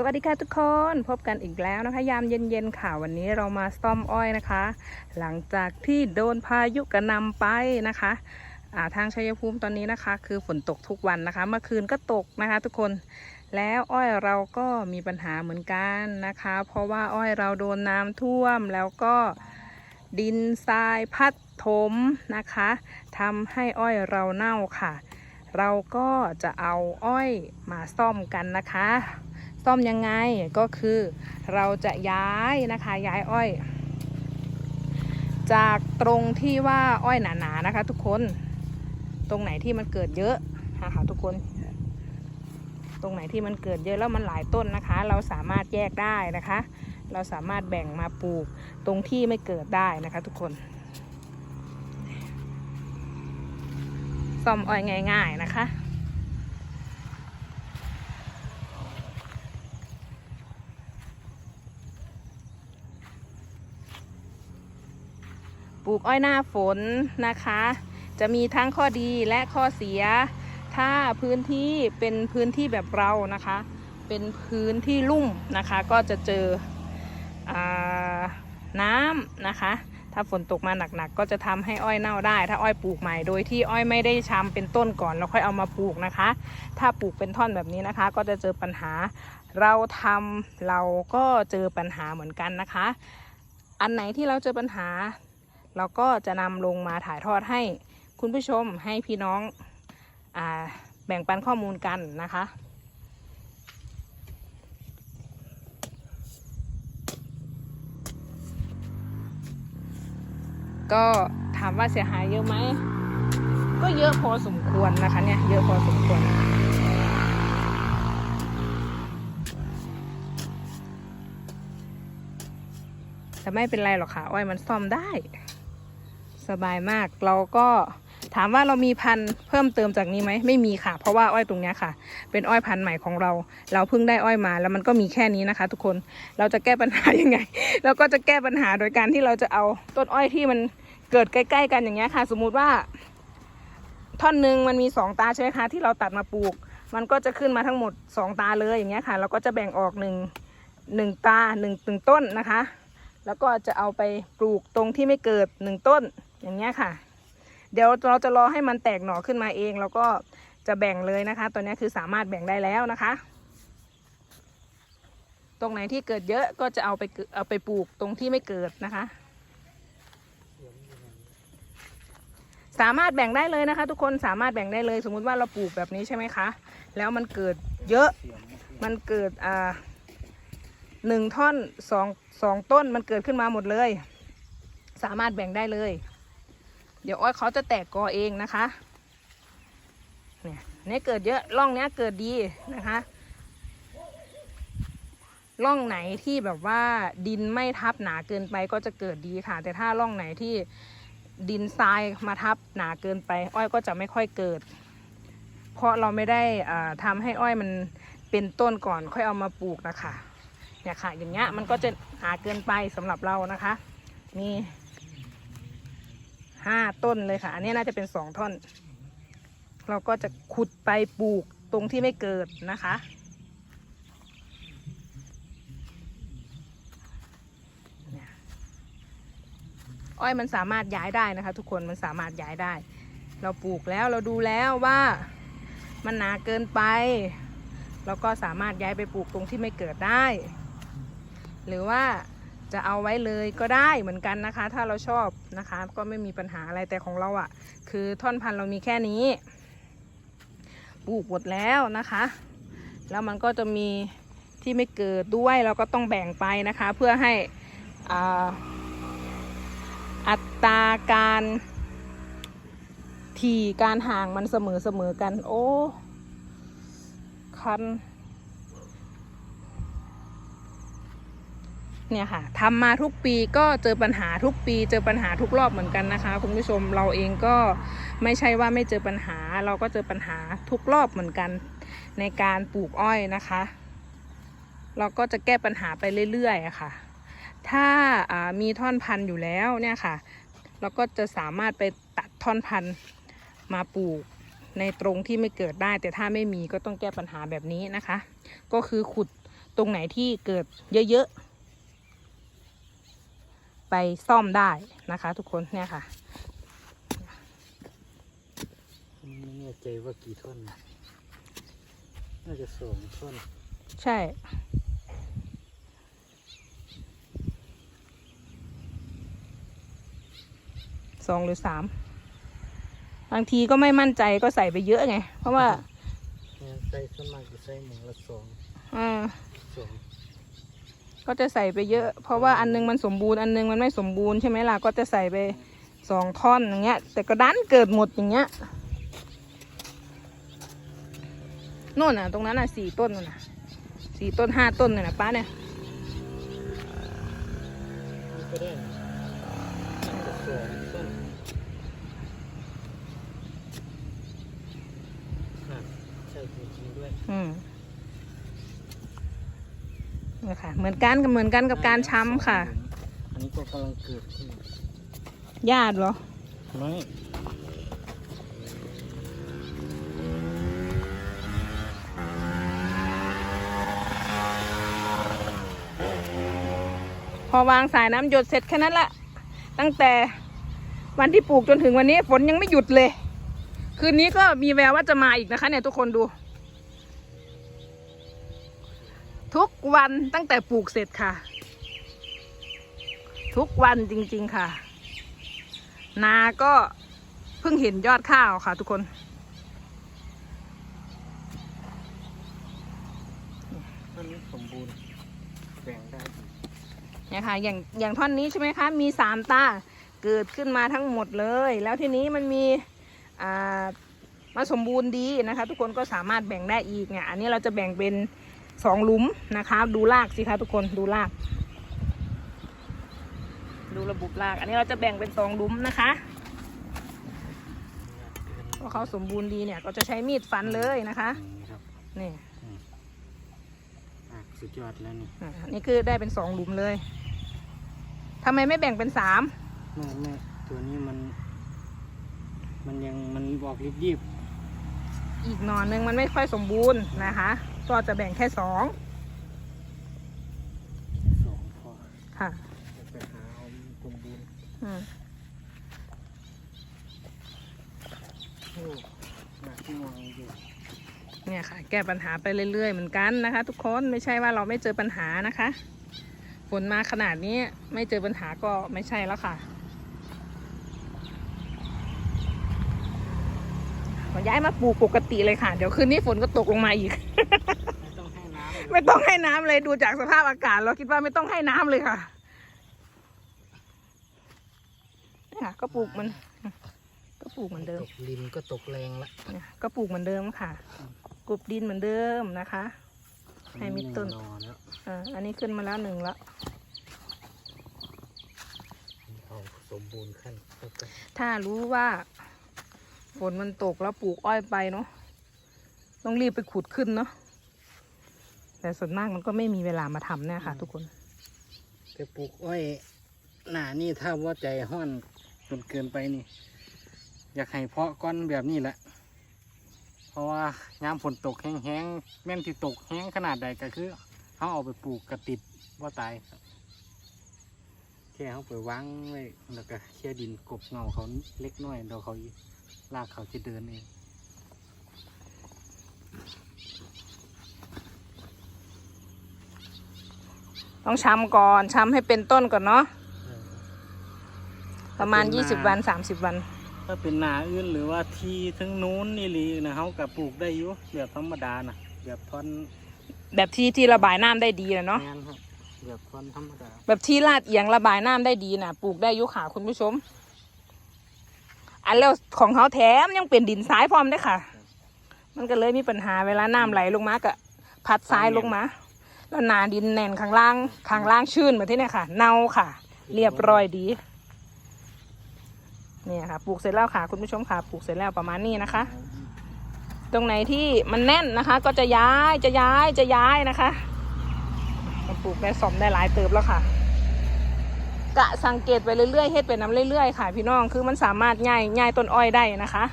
สวัสดีค่ะทุกคนพบกันอีกแล้วนะคะ ยามเย็นๆค่ะวันนี้เรามาซ่อมอ้อยนะคะ หลังจากที่โดนพายุกระนำไปนะคะาทางชัยภูมิตอนนี้นะคะ คือฝนตกทุกวันนะคะ เมื่อคืนก็ตกนะคะ ทุกคนแล้วอ้อยเราก็มีปัญหาเหมือนกันนะคะ เพราะว่าอ้อยเราโดนน้ำท่วมแล้วก็ดินทรายพัดถมนะคะทำให้อ้อยเราเน่าค่ะ เราก็จะเอาอ้อยมาซ่อมกันนะคะ ซ่อมยังไงก็คือเราจะย้ายนะคะย้ายอ้อย จากตรงที่ว่าอ้อยหนาๆนะคะ ทุกคนตรงไหนที่มันเกิดเยอะนะคะทุกคน ตรงไหนที่มันเกิดเยอะแล้วมันหลายต้นนะคะ เราสามารถแยกได้นะคะ เราสามารถแบ่งมาปลูกตรงที่ไม่เกิดได้นะคะ ทุกคนซ่อมอ้อยง่าย ๆนะคะ ลูกอ้อยหน้าฝนนะคะ จะมีทั้งข้อดีและข้อเสีย ถ้าพื้นที่เป็นพื้นที่แบบเรานะคะ เป็นพื้นที่ลุ่มนะคะ ก็จะเจออน้ำนะคะ ถ้าฝนตกมาหนักๆ ก็จะทำให้อ้อยเน่าได้ ถ้าอ้อยปลูกใหม่โดยที่อ้อยไม่ได้ชำเป็นต้นก่อนแล้วค่อยเอามาปลูกนะคะ ถ้าปลูกเป็นท่อนแบบนี้นะคะ ก็จะเจอปัญหา เราทำเราก็เจอปัญหาเหมือนกันนะคะ อันไหนที่เราเจอปัญหา เราก็จะนำลงมาถ่ายทอดให้คุณผู้ชมให้พี่น้องอแบ่งปันข้อมูลกันนะคะก็ถามว่าเสียหายเยอะไหม ก็เยอะพอสมควรนะคะเนี่ย เยอะพอสมควร แต่ไม่เป็นไรหรอกค่ะ อ้อยมันซ่อมได้ สบายมาก เราก็ถามว่าเรามีพันธุ์เพิ่มเติมจากนี้ไหมไม่มีค่ะ เพราะว่าอ้อยตรงนี้ค่ะ เป็นอ้อยพันธุ์ใหม่ของเรา เราเพิ่งได้อ้อยมา แล้วมันก็มีแค่นี้นะคะ ทุกคนเราจะแก้ปัญหายังไงเราก็จะแก้ปัญหาโดยการที่เราจะเอาต้นอ้อยที่มันเกิดใกล้ ๆ กันอย่างเงี้ยค่ะ สมมุติว่า ท่อนหนึ่งมันมีสองตาใช่ไหมคะที่เราตัดมาปลูก มันก็จะขึ้นมาทั้งหมดสองตาเลยอย่างเงี้ยค่ะ เราก็จะแบ่งออกหนึ่งหนึ่งตาหนึ่งตึงต้นนะคะ แล้วก็จะเอาไปปลูกตรงที่ไม่เกิดหนึ่งต้น อย่างเงี้ยค่ะ เดี๋ยวเราจะรอให้มันแตกหน่อขึ้นมาเอง แล้วก็จะแบ่งเลยนะคะ ตัวนี้คือสามารถแบ่งได้แล้วนะคะ ตรงไหนที่เกิดเยอะก็จะเอาไปเอาไปปลูกตรงที่ไม่เกิดนะคะ สามารถแบ่งได้เลยนะคะ ทุกคนสามารถแบ่งได้เลย สมมุติว่าเราปลูกแบบนี้ใช่ไหมคะ แล้วมันเกิดเยอะ มันเกิดอ่าหนึ่งท่อนสองสองต้นมันเกิดขึ้นมาหมดเลย สามารถแบ่งได้เลย เดี๋ยวอ้อยเขาจะแตกกอเองนะคะ เนี่ยเนี่เกิดเยอะร่องเนี้ยเกิดดีนะคะร่องไหนที่แบบว่าดินไม่ทับหนาเกินไปก็จะเกิดดีค่ะ แต่ถ้าร่องไหนที่ดินทรายมาทับหนาเกินไป อ้อยก็จะไม่ค่อยเกิด เพราะเราไม่ได้อ่าทำให้อ้อยมันเป็นต้นก่อนค่อยเอามาปลูกนะคะเนี่ยค่ะ อย่างเงี้ยมันก็จะหนาเกินไปสำหรับเรานะคะมี ห้าต้นเลยค่ะ อันนี้น่าจะเป็นสองท่อน เราก็จะขุดไปปลูกตรงที่ไม่เกิดนะคะ อ้อยมันสามารถย้ายได้นะคะ ทุกคนมันสามารถย้ายได้ เราปลูกแล้วเราดูแล้วว่ามันหนาเกินไป เราก็สามารถย้ายไปปลูกตรงที่ไม่เกิดได้ หรือว่า จะเอาไว้เลยก็ได้เหมือนกันนะคะ ถ้าเราชอบนะคะ ก็ไม่มีปัญหาอะไรแต่ของเราอะ่ะ คือท่อนพันธุ์เรามีแค่นี้ปลูกหมดแล้วนะคะ แล้วมันก็จะมีที่ไม่เกิดด้วยเราก็ต้องแบ่งไปนะคะ เพื่อให้อ่าอัตราการถี่การห่างมันเสมอเสมอกัน โอ้ คัน เนี่ยค่ะทำมาทุกปีก็เจอปัญหาทุกปี เจอปัญหาทุกรอบเหมือนกันนะคะ คุณผู้ชมเราเองก็ไม่ใช่ว่าไม่เจอปัญหา เราก็เจอปัญหาทุกรอบเหมือนกัน ในการปลูกอ้อยนะคะ เราก็จะแก้ปัญหาไปเรื่อยๆะค่ะ ถ้าามีท่อนพันธุ์อยู่แล้วเนี่ยค่ะ เราก็จะสามารถไปตัดท่อนพันธุ์มาปลูกในตรงที่ไม่เกิดได้ แต่ถ้าไม่มีก็ต้องแก้ปัญหาแบบนี้นะคะ ก็คือขุดตรงไหนที่เกิดเยอะๆ ไปซ่อมได้นะคะ ทุกคนเนี่ยค่ะไม่แน่ใจว่ากี่ท่อนนะน่าจะสองท่อนใช่สองหรือสามบางทีก็ไม่มั่นใจก็ใส่ไปเยอะไง เพราะว่าเนี่ยใส่ส่วนมากจะใส่หมูละสองอ่าสอง ก็จะใส่ไปเยอะ เพราะว่าอันนึงมันสมบูรณ์อันนึงมันไม่สมบูรณ์ใช่ไหมล่ะก็จะใส่ไปสองท่อนอย่างเงี้ย แต่ก็ดันเกิดหมดอย่างเงี้ยโน่นน่ะ ตรงนั้นน่ะสี่ต้นนู่นน่ะสี่ต้นห้าต้นน่ะนะป้าเนี่ยนี่ก็ได้นะน่าจะสองต้นอะใช่จริงๆด้วยอืม นี่ค่ะ เหมือนกันกับเหมือนกันกับการช้ำค่ะ อันนี้ก็กำลังเกิดขึ้นญาติเหรอ ไม่พอวางสายน้ำหยดเสร็จแค่นั้นแหละ ตั้งแต่วันที่ปลูกจนถึงวันนี้ฝนยังไม่หยุดเลย คืนนี้ก็มีแววว่าจะมาอีกนะคะเนี่ยทุกคนดู ทุกวันตั้งแต่ปลูกเสร็จค่ะ ทุกวันจริงๆค่ะ นาก็เพิ่งเห็นยอดข้าวค่ะทุกคนต้นนี้สมบูรณ์แบ่งได้อีกเนี่ยค่ะอย่างอย่างท่อนนี้ใช่ไหมคะ มีสามตาเกิดขึ้นมาทั้งหมดเลย แล้วทีนี้มันมีอ่ามาสมบูรณ์ดีนะคะ ทุกคนก็สามารถแบ่งได้อีกเนี่ยอันนี้เราจะแบ่งเป็น สองหลุมนะคะ ดูรากสิคะทุกคนดูราก ดูระบบราก อันนี้เราจะแบ่งเป็นสองหลุมนะคะเพราะเขาสมบูรณ์ดีเนี่ย ก็จะใช้มีดฟันเลยนะคะนี่ครับนี่อะสุดยอดแล้วนี่อ่าอันนี่คือได้เป็นสองหลุมเลยทำไมไม่แบ่งเป็นสามแม่แม่ตัวนี้มัน มันยังมันบอกรีบรีบอีกหนอนหนึ่งมันไม่ค่อยสมบูรณ์นะคะ ก็จะแบ่งแค่สองสองพอค่ะไปหาเอาสมบูรณ์อืมโอ้หนักที่วางอยู่เนี่ยค่ะ แก้ปัญหาไปเรื่อยๆเหมือนกันนะคะ ทุกคนไม่ใช่ว่าเราไม่เจอปัญหานะคะฝนมาขนาดนี้ไม่เจอปัญหาก็ไม่ใช่แล้วค่ะขอย้ายมาปลูกปกติเลยค่ะ เดี๋ยวคืนนี้ฝนก็ตกลงมาอีก ไม่ต้องให้น้ำเลยดูจากสภาพอากาศ เราคิดว่าไม่ต้องให้น้ำเลยค่ะเนี่ยค่ะ ก็ปลูกมัน ก็ปลูกเหมือนเดิม ตกลินก็ตกแรงละเนี่ยก็ปลูกเหมือนเดิมค่ะกรุบดินเหมือนเดิมนะคะ ให้มิดต้น นอนแล้วอ่าอันนี้ขึ้นมาแล้วหนึ่งละ เอาสมบูรณ์ขั้นแล้วก็ถ้ารู้ว่าฝนมันตกแล้วปลูกอ้อยไปเนาะต้องรีบไปขุดขึ้นเนาะ แต่ส่วนมากมันก็ไม่มีเวลามาทำเนี่ยค่ะ ทุกคนแต่ปลูกอ้อยหนานี่ถ้าว่าใจห้อนจนเกินไปนี่ อยากให้เพาะก้อนแบบนี้แหละ เพราะว่ายามฝนตกแห้งๆแม่นที่ตกแห้งขนาดใดก็คือเขาเอาไปปลูกกระติดว่าตายครับแค่เขาไปวางไว้แล้วก็แค่ดินกบเงาเขาเล็กน้อยเดี๋ยวเขาลากเขาจะเดินเอง ต้องช้ำก่อนช้ำให้เป็นต้นก่อนเนาะเออประมาณเป็นยี่สิบนาวันสามสิบวัน ถ้าเป็นหนาอื่นหรือว่าที่ทั้งนู้นนี่ลีนะเขากับปลูกได้อยู่แบบธรรมดานะแบบท่อนแบบที่ที่ระบายน้ำได้ดีนะเนาะงานครับแบบท่อนธรรมดาแบบที่ลาดเอียงระบายน้ำได้ดีนะปลูกได้อยุขาคุณผู้ชม อันแล้วของเขาแถมยังเป็นดินทรายพร้อมได้วยค่ะ มันก็เลยมีปัญหาเวลาน้ำไหลลงมาก็พัดทรายลงมา แล้วหนาดินแน่นข้างล่างข้างล่างชื้นแบบที่เนี่ยค่ะ เน่าค่ะ เรียบร้อยดี เนี่ยค่ะปลูกเสร็จแล้วค่ะ คุณผู้ชมค่ะปลูกเสร็จแล้วประมาณนี้นะคะ ตรงไหนที่มันแน่นนะคะ ก็จะย้ายจะย้ายจะย้ายนะคะมาปลูกได้สมได้หลายเติบแล้วค่ะกะสังเกตไปเรื่อยๆเฮ็ดไปน้ำเรื่อยๆค่ะ พี่น้องคือมันสามารถง่ายง่ายต้นอ้อยได้นะคะ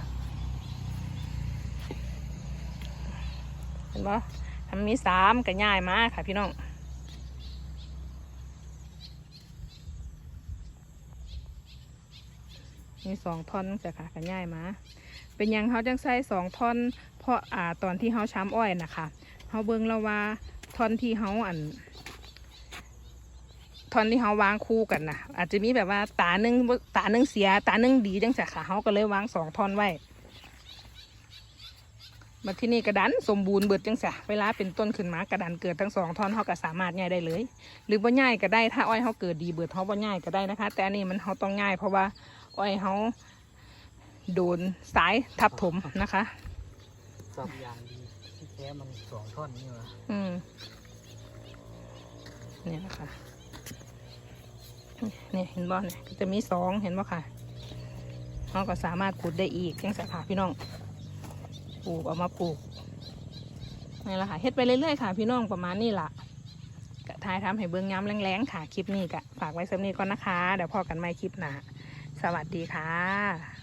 เห็นปะข มันมีสามก็ง่ายมากค่ะพี่น้องมีสองท่อนจ้ะค่ะก็ง่ายมา เป็นยังเขาจังใส่สองท่อน เพราะอ่าตอนที่เขาช้ำอ้อยนะคะเขาเบิ่งแล้วว่าท่อนที่เขาอันท่อนที่เขาวางคู่กันนะอาจจะมีแบบว่าตาหนึ่งตาหนึ่งเสีย ตาหนึ่งดีจังจ้ะค่ะเขาก็เลยวางสองท่อนไว้ มาที่นี่กระดันสมบูรณ์เบิดจังจ้ะเวลาเป็นต้นขึ้นมากระดันเกิดทั้งสองท่อนเขาก็สามารถง่ายได้เลย หรือบ่ง่ายก็ได้ถ้าอ้อยเขาเกิดดีเบิดเขาบ่ง่ายก็ได้นะคะ แต่อันนี้มันเขาต้องง่าย เพราะว่าอ้อยเขาโดนสายทับถมนะคะสับอย่างดีที่แท้มันสองท่อนนี่วะอืมเนี่ยนะคะเนี่ยเห็นบ่เนี่ยก็จะมีสองเห็นบ่ค่ะเราก็สามารถปลูกได้อีกยังสาขาพี่น้อง ปลูกเอามาปลูกนี่แหละค่ะเฮ็ดไปเรื่อยๆค่ะ พี่น้องประมาณนี้ล่ะกะทายทำให้เบิ้งย้ำแรงๆค่ะคลิปนี้กะฝากไว้สำนีก่อนนะคะ เดี๋ยวพอกันใหม่คลิปหน้าสวัสดีค่ะ